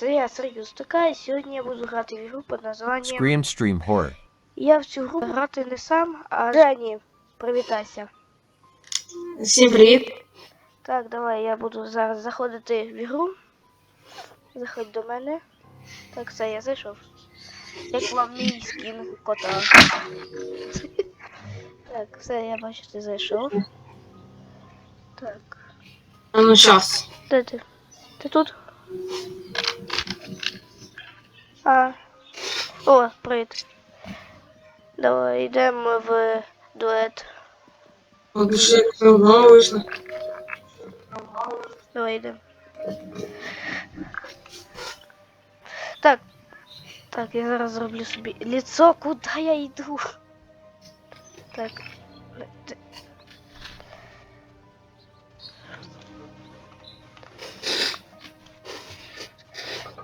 це я Серйоз така, і сьогодні я буду грати в ігру під названням. Scream Stream Horror. Я в цю гру грати не сам, а Жені. Привітайся. Всім привіт. Так, давай я буду зараз заходити в ігру. Заходь до мене. Так, все, я зайшов. Як вам мій скін кота. Так, все, я бачу, ти зайшов. Так. А ну щас. Де ти? Ти тут? А. О, привіт. Давай йдемо в дует. Ще як одного вийшло. Давай йдемо. Так. Так, я зараз зроблю собі лицо, куди я йду? Так.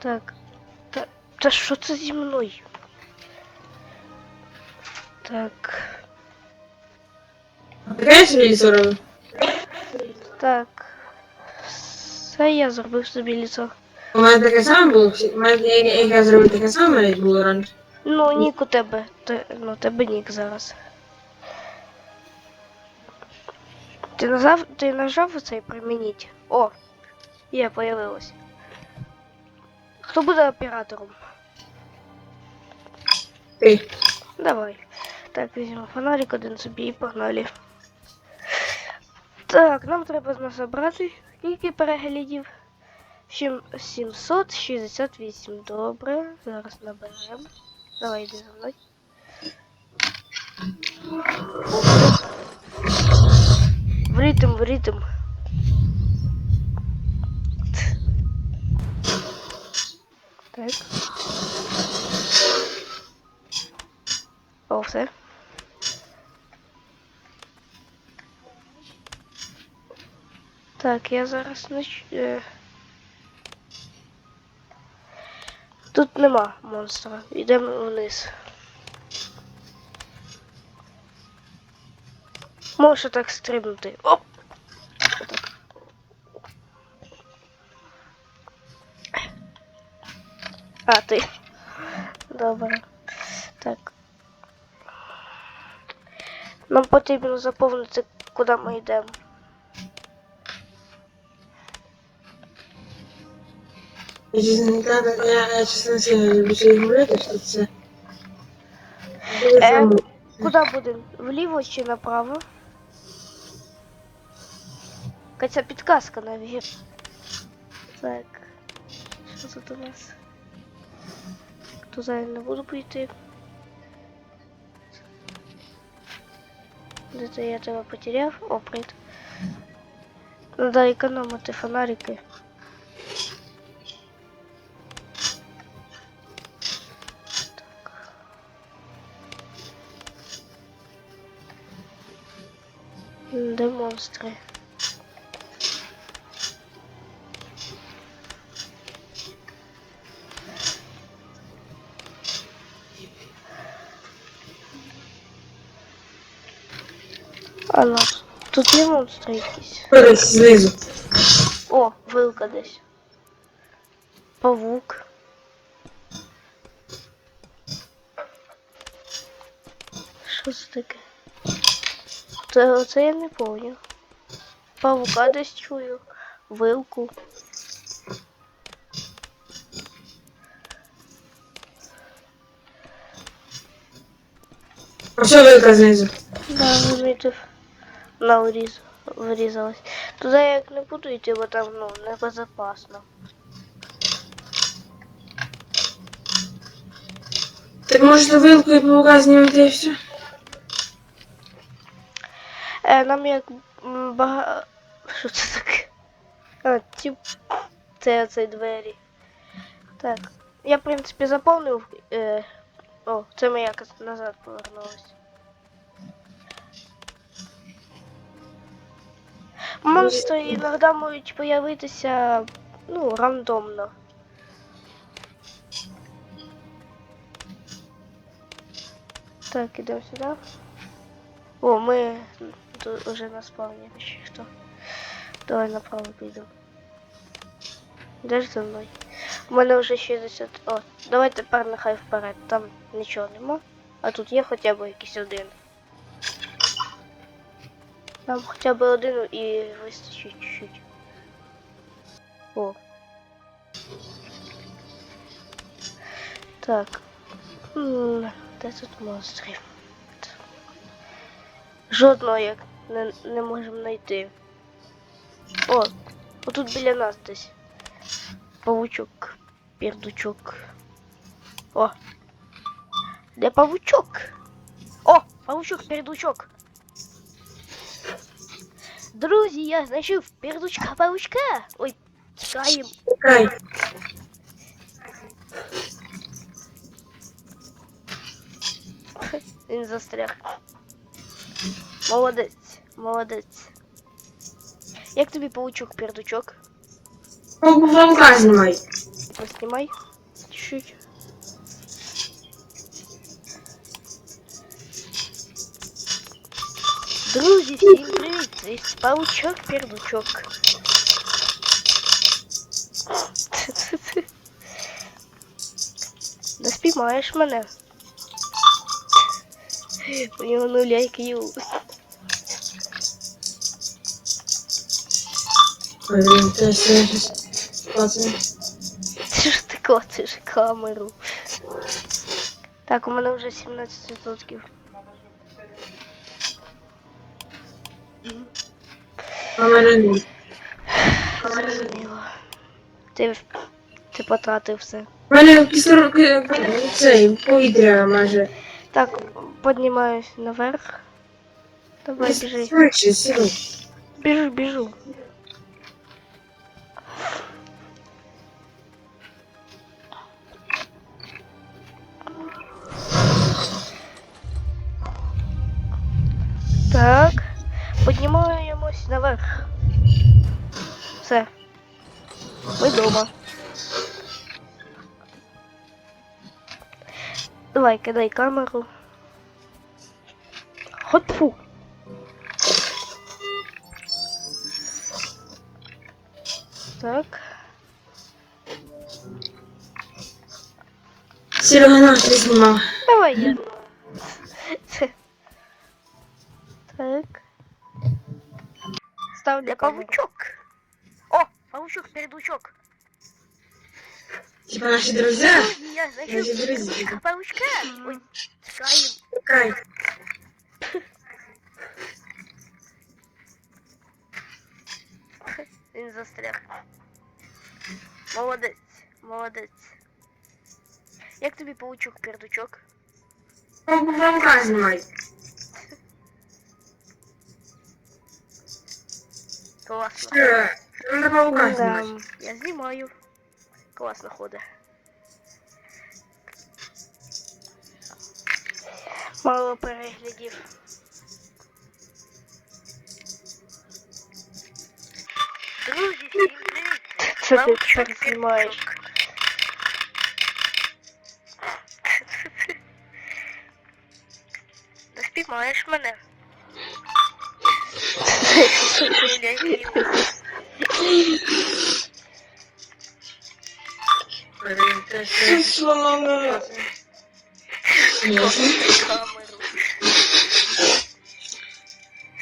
Так. Та, та що це зі мною? Так. Таке собі лісо робив? Так. Все, я зробив собі лицо. У мене таке саме було. всі- У мене як, як я зробив таке саме, як було раніше. Ну, нік у тебе. Ти, ну, тебе нік зараз. Ти нажав, ти нажав оцей примініть? О! Є, появилось. Хто буде оператором? Ти. Давай. Так, візьмемо фонарик один собі і погнали. Так, нам треба насобрати скільки переглядів? 768. Добре, зараз наберемо. Давай йди за мною. В ритм, в ритм. Так, я зараз нач... е, Тут нема монстра. Йдемо вниз. Можеш так стрибнути. Оп! Отак. А, ти. Добре. Так. Нам потрібно заповнити, куди ми йдемо. Я чесно не так, я, я чесно не сильно люблю цієї говорити, що це. Дуже Е, саме. Куди будемо? Вліво чи направо? Катя підказка навіть. Так. Що тут у нас? Туди я не буду пойти. Де-то я тебе потеряв. О, привіт. Надо економити фонарики. М, Де монстри? А ну, тут монстри якісь. Десь знизу. О, вилка десь. Павук. Що це таке? Це, це я не помню. Павука десь чую. Вилку. А що велика знизу? Да, замітив. На уріз. Врізалась. Туди я як не буду йти, бо там ну небезпечно. Так може на вилку і паука знімати і все? Е, нам як багато. Що це таке? А, тип. Це оцей двері. Так. Я, в принципі, заповнив. Е... О, це ми якось назад повернулись. Монстри іноді можуть появитися ну, рандомно. Так, ідемо сюди. О, ми тут уже на спавні ще хто. Давай направо підемо. Де ж за мною? У мене вже 60. О, давай тепер нехай вперед. Там нічого нема. А тут є хоча б якийсь один. Нам хоча б один і вистачить чуть-чуть. О. Так. М, Де тут монстрів? Жодного як не, не можемо знайти. О, отут біля нас десь. Павучок, пердучок. О! Де павучок? О! Павучок, пердучок. Друзі, я знайшов пердучка павучка. Ой, тікаємо. Чекай. Він застряг. Молодець, молодець. Як тобі паучок, пердучок? Паука знімай. Поснімай. Чуть-чуть. Друзі, всім привіт! Це паучок пердучок. Не спіймаєш мене. У нього нуля IQ. це все щось класно. Ти ж ти котиш камеру. Так, у мене вже 17%. А мене ні. Зрозуміло. Ти, ти потратив все. У мене кислород, цей, повітря майже. Так, піднімаюсь наверх. Давай біжи. Швидше, сіли. Все. Ми вдома. Давай, кидай камеру. Хотфу. Так. Серега наш не знімав. Давай я. Так. Ставлю павучок О, павучок, передучок. Типа наші друзі. Друзі, я знайшов Наші друзі. передучка павучка. Ой, чекаємо. Чекай. Він застряг. Молодець, молодець. Як тобі паучок, пердучок? Паука знімай. Класно. Все, Треба знімати. Я знімаю. Класно ходить. Мало переглядів. Друзі, всім привіт! Це ти чорт знімаєш. Не спіймаєш мене. Це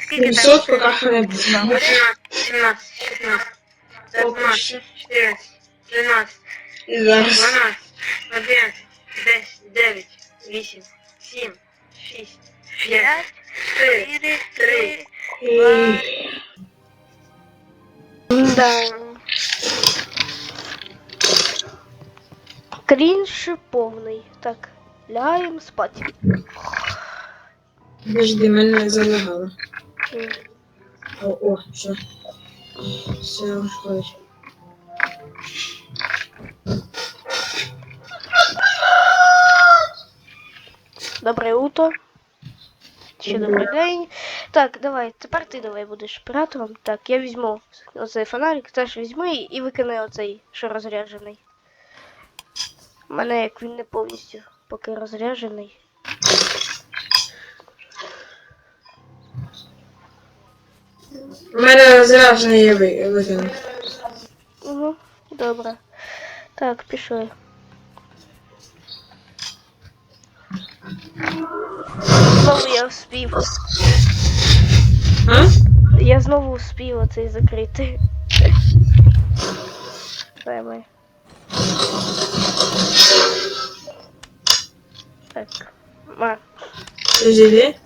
Скільки там? 500 поки що не буде. 17, 16, 15, 14, 13, І зараз. 12, 11, 10, 9, 8, 7, 6, 5, П'ять, 4, чотири, 3. три. Да. Крінж повний. Так, лягаємо спати. Подожди, мене залагало. О, о, все. Все, виходить. Добре утро. Ще добрий день. Так, давай, тепер ти давай будеш оператором. Так, я візьму оцей фонарик, теж візьми і викинай оцей, що розряджений. У мене як він не повністю поки розряджений. У мене зражений є. Угу, добре. Так, пішли. Знову я вспів. А? Я знову успів оцей закрити. Давай. Так. Ма. Ты живи?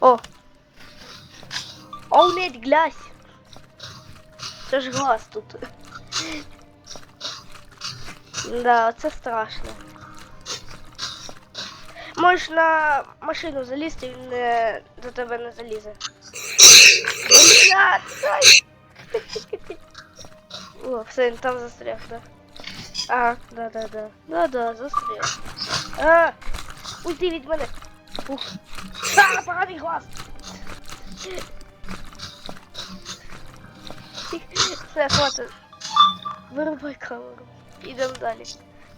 О! О, нет, глянь! Це ж глаз тут. Да, це страшно. Можеш на машину залізти, він не, до тебе не залізе. Блядь, ай! О, все, він там застряг, да. А, да, да, да. Да, да, застряг. А, уйди від мене. Ух. А, поганий глаз. Все, хватит. Вирубай камеру. Ідемо далі.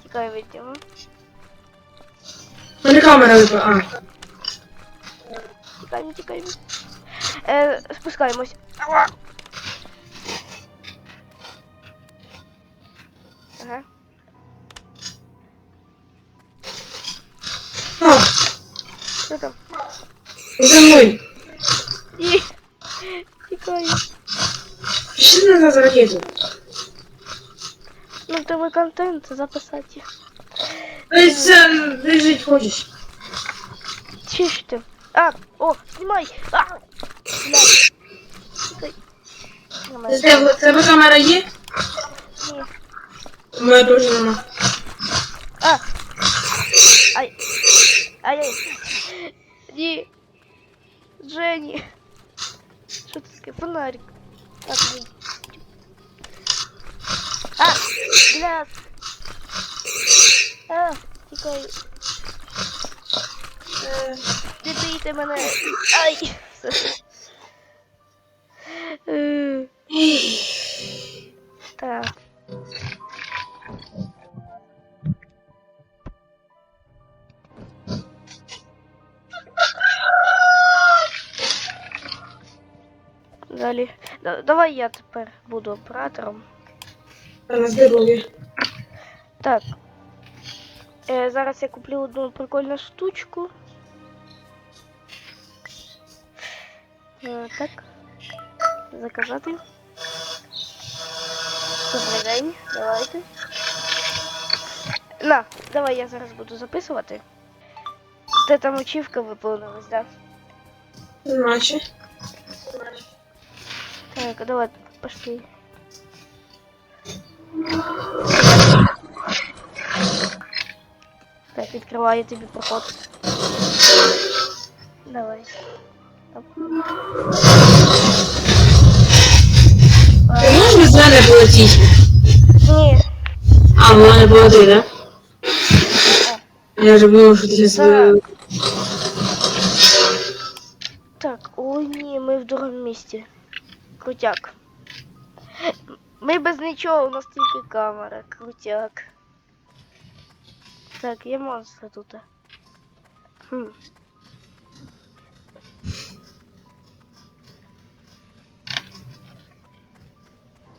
Тікай від нього. У мене камера випала. А. Тікаємо, тікаємо. Е, спускаємось. Що там? за мною. І... Тікаю. Пішли назад за ракету. Ну, в тебе контент записати. Ой, це лежить хочеш. Чи ж ти? А, о, знімай! А! Блядь. Тікай. Нормально. Це в тебе камера є? Ні. У мене теж нема. А! Ай! Ай-ай! Ні! Жені! Що це таке? Фонарик. Так, ні. А! Бляс! А! Тікаю. Е, Не бийте мене! Ай! Все. Давай я тепер буду оператором. На здоров'я. Так. Е, зараз я куплю одну прикольну штучку. Е, так. Заказати. Добрий день, давайте. На, давай я зараз буду записувати. Те там очівка виповнилась, да? Наче. Так, а давай пошли. Так, відкриваю тобі проход. Давай. Оп. Ти можеш без мене полетіти? Ні, А, в мене полетить, да? Я вже думав, що ти зараз... так, ой ні, ми в другому місці. Крутяк. Ми без нічого, у нас тільки камера, крутяк. Так, є монстри тут. Хм.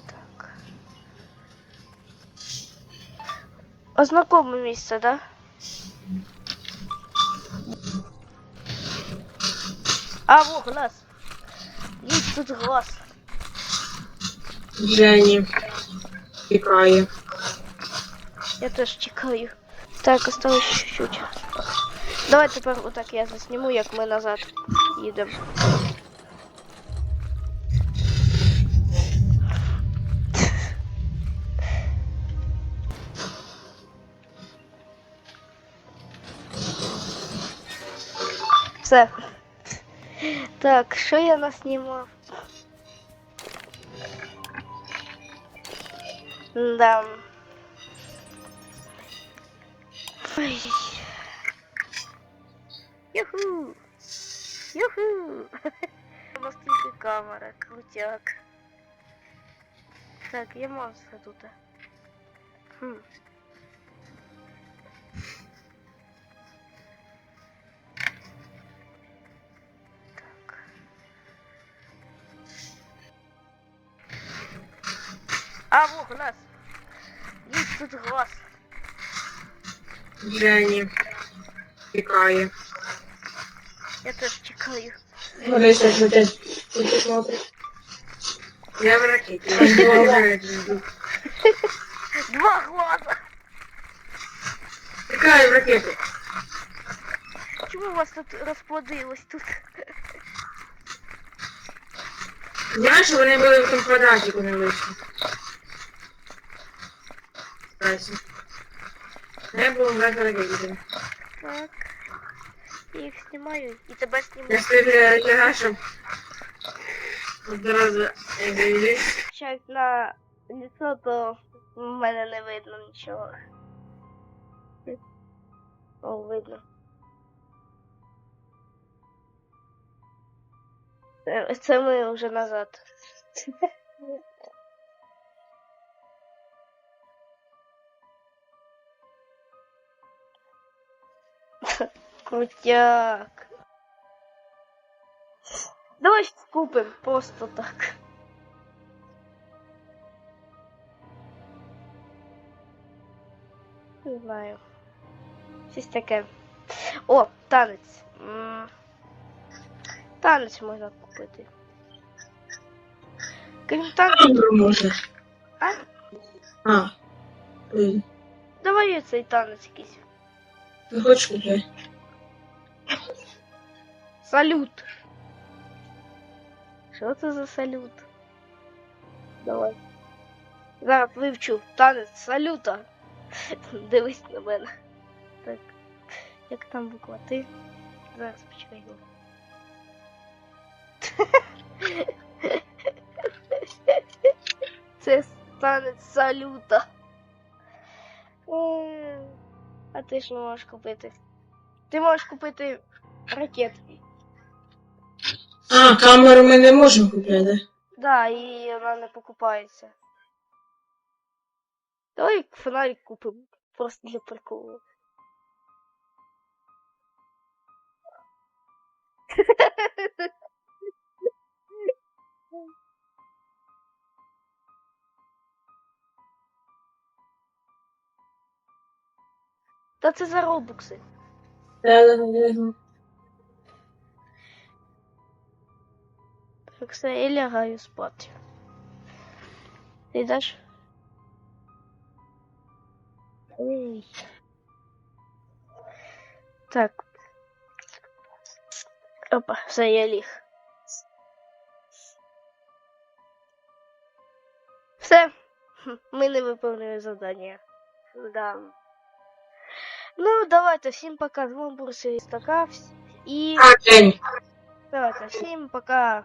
Так. А знакоме місце, да? А, во, глаз. Есть тут глаз. Жені. Тікає. Я теж чекаю. Так, осталось чуть-чуть. Давай тепер отак я засніму, як ми назад їдемо. Все. Так, що я наснімав? Да. Ой. Юху! Юху! У нас тільки камера, крутяк. Так, є монстри тут. Хм. А, вот у нас. Тут глаз. Жені. Тікає. Я теж чекаю. Вони щось летять. Тільки смотрять. Я в ракеті. Я не знаю, де жду. Два глаза! Тікаю в ракету. Чому у вас тут розплодилось тут? Знаєш, вони були в тому квадратику не вийшли. Здрасте. Я був в ракеті. Так. Я їх знімаю і тебе знімаю. Якщо ти лягаєш, щоб одразу я дивлюсь. Щас на лицо, то в мене не видно нічого. О, видно. Це- Це ми вже назад. Крутяк. Давай купим просто так. Не знаю. Щось таке. О, танець. М, Танець можна купити. Крім танцю, Ігру можна. а? А. Блін. Давай цей танець якийсь. Не хочеш купляй. Салют. Що це за салют? Давай. Зараз вивчу танець салюта. Дивись на мене. Так. Як там буква Ти? Зараз почекай. Це танець салюта. А ти що можеш купити? Ти можеш купити ракет. А, камеру ми не можемо купляти, да? Да, і вона не покупається. Давай фонарик купимо. Просто для приколу. Та це за да. Так все, я лягаю спати. Ти йдеш? Ей. Так. Опа, все, я ліг. Все. Ми не виповнили завдання. Да. Ну, давайте, всім пока. З вами був Сергій Стакав. І А, день. давайте, всім пока.